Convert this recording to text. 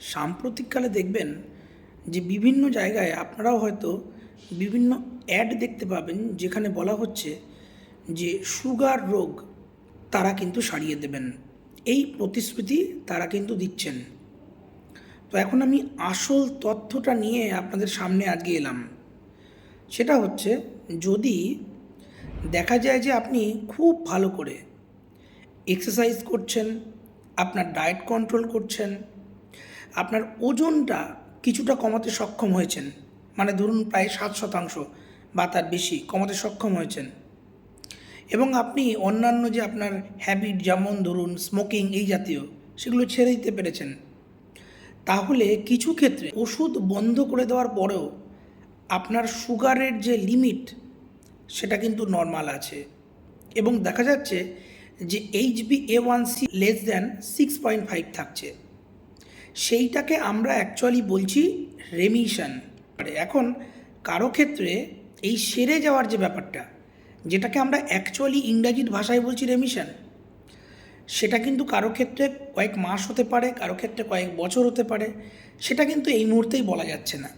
সাম্প্রতিককালে দেখবেন যে বিভিন্ন জায়গায় আপনারাও হয়তো বিভিন্ন অ্যাড দেখতে পাবেন যেখানে বলা হচ্ছে যে সুগার রোগ তারা কিন্তু সারিয়ে দেবেন। এই প্রতিশ্রুতি তারা কিন্তু দিচ্ছেন। তো এখন আমি আসল তথ্যটা নিয়ে আপনাদের সামনে আজকে এলাম। সেটা হচ্ছে যদি দেখা যায় যে আপনি খুব ভালো করে এক্সারসাইজ করছেন, আপনার ডায়েট কন্ট্রোল করছেন আপনার ওজনটা কিছুটা কমাতে সক্ষম হয়েছেন। মানে ধরুন প্রায় সাত শতাংশ বা তার বেশি কমাতে সক্ষম হয়েছেন। এবং আপনি অন্যান্য যে আপনার হ্যাবিট যেমন ধরুন স্মোকিং এই জাতীয়, সেগুলো ছেড়ে দিতে পেরেছেন। তাহলে কিছু ক্ষেত্রে ওষুধ বন্ধ করে দেওয়ার পরেও আপনার সুগারের যে লিমিট সেটা কিন্তু নর্মাল আছে। এবং দেখা যাচ্ছে যে H B A one C less than six point five থাকছে। সেইটাকে আমরা অ্যাকচুয়ালি বলছি রেমিশন এখন কারও ক্ষেত্রে এই সেরে যাওয়ার যে ব্যাপারটা, যেটাকে আমরা অ্যাকচুয়ালি ইংরাজির ভাষায় বলছি রেমিশন সেটা কিন্তু কারও ক্ষেত্রে কয়েক মাস হতে পারে, কারও ক্ষেত্রে কয়েক বছর হতে পারে, সেটা কিন্তু এই মুহূর্তেই বলা যাচ্ছে না।